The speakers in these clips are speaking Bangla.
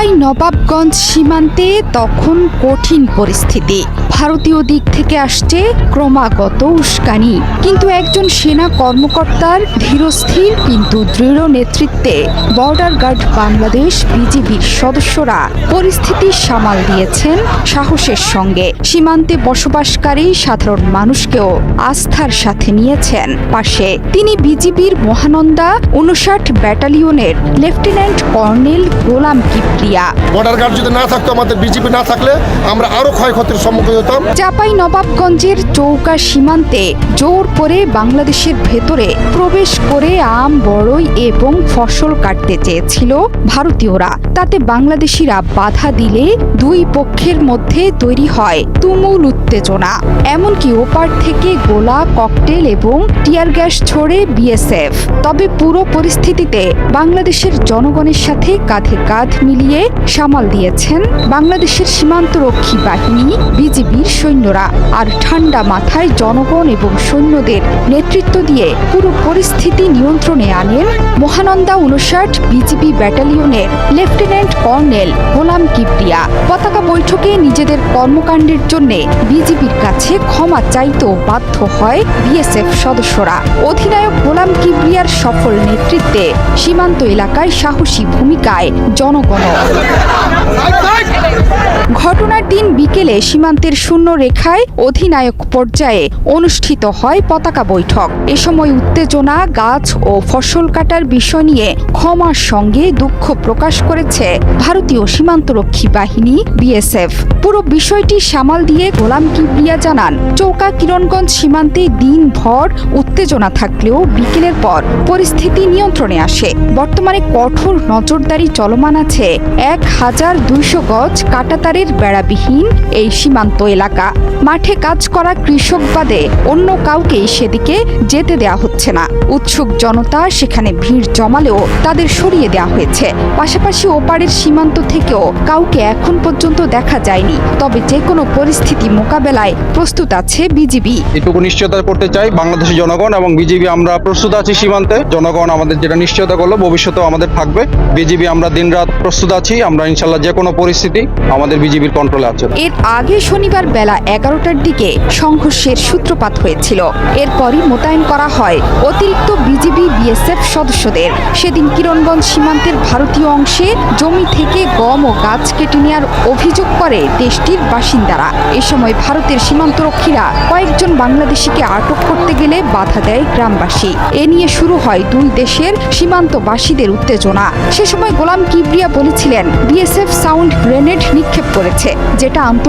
চাপাই নবাবগঞ্জ সীমান্তে তখন কঠিন পরিস্থিতি। ভারতীয় দিক থেকে আসছে ক্রমাগত উস্কানি। কিন্তু একজন সেনা কর্মকর্তার ধীরস্থির কিন্তু দৃঢ় নেতৃত্বে বর্ডার গার্ড বাংলাদেশ বিজিবির সদস্যরা পরিস্থিতি সামাল দিয়েছেন সাহসের সঙ্গে। সীমান্তে বসবাসকারী সাধারণ মানুষকেও আস্থার সাথে নিয়েছেন পাশে। তিনি বিজিবির মহানন্দা উনষাট ব্যাটালিয়নের lieutenant colonel Golam Kibria border guard যদি না থাকতো আমাদের বিজেপি না থাকলে আমরা আরও ক্ষয়ক্ষতির সম্মুখীন হতাম। চাপাই নবাবগঞ্জের চৌকা সীমান্তে জোর করে বাংলাদেশের ভেতরে প্রবেশ করে আম বড়ই এবং ফসল কাটতে চেয়েছিল ভারতীয়রা। তাতে বাংলাদেশিরা বাধা দিলে দুই পক্ষের মধ্যে তৈরি হয় তুমুল উত্তেজনা। এমনকি ওপার থেকে গোলা ককটেল এবং টিয়ার গ্যাস ছড়ে বিএসএফ। তবে পুরো পরিস্থিতিতে বাংলাদেশের জনগণের সাথে কাঁধে কাঁধ মিলিয়ে সামাল দিয়েছেন বাংলাদেশের সীমান্তরক্ষী বাহিনী, বিজিবির সৈন্যরা আর ঠান্ডা মাথায় জনগণ এবং সৈন্যদের নেতৃত্ব দিয়ে পুরো পরিস্থিতি নিয়ন্ত্রণে আনেন মহানন্দা উনষাট বিজিবি ব্যাটালিয়নের লেফটেন্যান্ট কর্নেল গোলাম কিপ্রিয়া পতাকা বৈঠকে নিজেদের কর্মকাণ্ডের জন্য বিজিবির কাছে ক্ষমা চাইতেও বাধ্য হয় বিএসএফ সদস্যরা। অধিনায়ক গোলাম কিবরিয়ার সফল নেতৃত্বে সীমান্ত এলাকায় সাহসী ভূমিকায় জনগণ ঘটনার দিন বিকেলে সীমান্তের শূন্য রেখায় অধিনায়ক পর্যায়ে অনুষ্ঠিত হয় পতাকা বৈঠক। এ সময় উত্তেজনা, গাছ ও ফসল কাটার বিষয় নিয়ে ক্ষমার সঙ্গে দুঃখ প্রকাশ করেছে ভারতীয় সীমান্তরক্ষী বাহিনী বিএসএফ। পুরো বিষয়টি সামাল দিয়ে গোলাম কিবরিয়া জানান, চৌকা কিরণগঞ্জ সীমান্তে দিনভর উত্তেজনা থাকলেও বিকেলের পর পরিস্থিতি নিয়ন্ত্রণে আসে। বর্তমানে কঠোর নজরদারি চলমান আছে। এক হাজার দুইশো গজ কাটাতারের বেড়াবিহীন এই সীমান্ত এলাকা। মাঠে কাজ করা কৃষক বাদে অন্য কাউকেই সেদিকে যেতে দেয়া হচ্ছে না। উৎসুক জনতা সেখানে ভিড় জমালেও তাদের সরিয়ে দেওয়া হয়েছে। পাশাপাশি ওপারের সীমান্ত থেকেও কাউকে এখন পর্যন্ত দেখা যায়নি। তবে যে কোনো পরিস্থিতি মোকাবেলায় প্রস্তুত আছে বিজিবি। এটুকু নিশ্চয়তা করতে চাই বাংলাদেশের জনগণ এবং বিজিবি আমরা প্রস্তুত আছি সীমান্তে। জনগণ আমাদের যেটা নিশ্চয়তা করল ভবিষ্যতেও আমাদের থাকবে। বিজিবি আমরা দিনরাত প্রস্তুত আছি। আমরা ইনশাল্লাহ যে কোনো পরিস্থিতি আমাদের বিজিবির কন্ট্রোলে আছে। এর আগে শনিবার বেলা এগারোটার দিকে সংঘর্ষের সূত্রপাত হয়েছিল। এরপরই মোতায়েন করা হয় অতিরিক্ত বিজিবি বিএসএফ সদস্যদের। সেদিন কিরণগঞ্জ সীমান্তের ভারতীয় অংশে জমি থেকে গম ও গাছ কেটে নেওয়ার অভিযোগ করে দেশটির বাসিন্দারা। এ সময় ভারতের সীমান্তরক্ষীরা কয়েকজন বাংলাদেশিকে আটক করতে গেলে বাধা দেয় গ্রামবাসী। এ নিয়ে শুরু হয় দুই দেশের সীমান্তবাসীদের উত্তেজনা। সে সময় গোলাম কিবরিয়া বলেছিলেন, বিএসএফ সাউন্ড গ্রেনেড নিক্ষেপ করেছে, যেটা আন্তর্জাতিক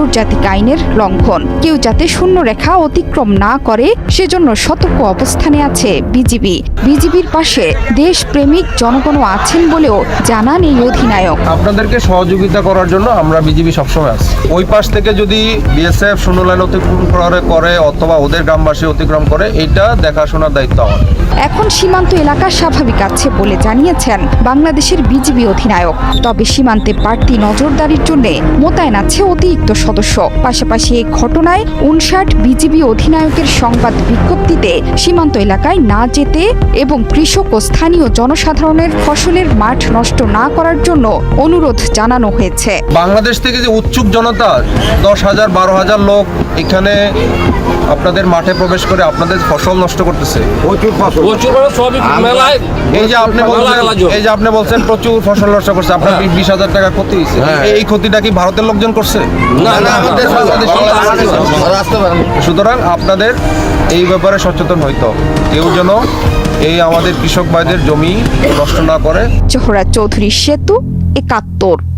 আইনের লঙ্ঘন। কেউ যাতে শূন্য রেখা অতিক্রম না করে সেজন্য সতর্ক অবস্থানে আছে বিজিবি। বিজিবির পাশে দেশপ্রেমিক জনগণও আছেন বলেও জানান এই অধিনায়ক। আপনাদেরকে সহযোগিতা করার জন্য আমরা বিজিবি সবসময় আছি। ওই পাশ থেকে যদি বিএসএফ শূন্য লাইন অতিক্রম করে করে অথবা ওদের গ্রামবাসী অতিক্রম করে এটা দেখাশোনার দায়িত্ব আমাদের এখন সীমান্ত এলাকা স্বাভাবিক আছে বলে জানিয়েছেন বাংলাদেশের বিজিবি অধিনায়ক। তবে সীমান্তে বাড়তি নজরদারির জন্য মোতায়েন আছে অতিরিক্ত সদস্য। পাশাপাশি এই ঘটনায় উনষাট বিজিবি অধিনায়কের সংবাদ বিজ্ঞপ্তিতে সীমান্ত এলাকায় না যেতে এবং কৃষক ও স্থানীয় জনসাধারণের ফসলের মাঠ নষ্ট না করার জন্য অনুরোধ জানানো হয়েছে। বাংলাদেশ থেকে যে উৎসুক জনতা, দশ হাজার, বারো হাজার লোক এখানে আপনাদের মাঠে প্রবেশ করে আপনাদের ফসল নষ্ট করতেছে। প্রচুর এই যে আপনি বলছেন এই যে আপনি বলছেন প্রচুর ফসল নষ্ট করছে আপনার বিশ- বিশ হাজার টাকা ক্ষতি হয়েছে। এই- এই ক্ষতিটা কি ভারতের লোকজন করছে? না না সুতরাং আপনাদের এই ব্যাপারে সচেতন হইতে কেউ যেন এই আমাদের কৃষক ভাইদের জমি নষ্ট না করে। জোহরা চৌধুরী সেতু একাত্তর।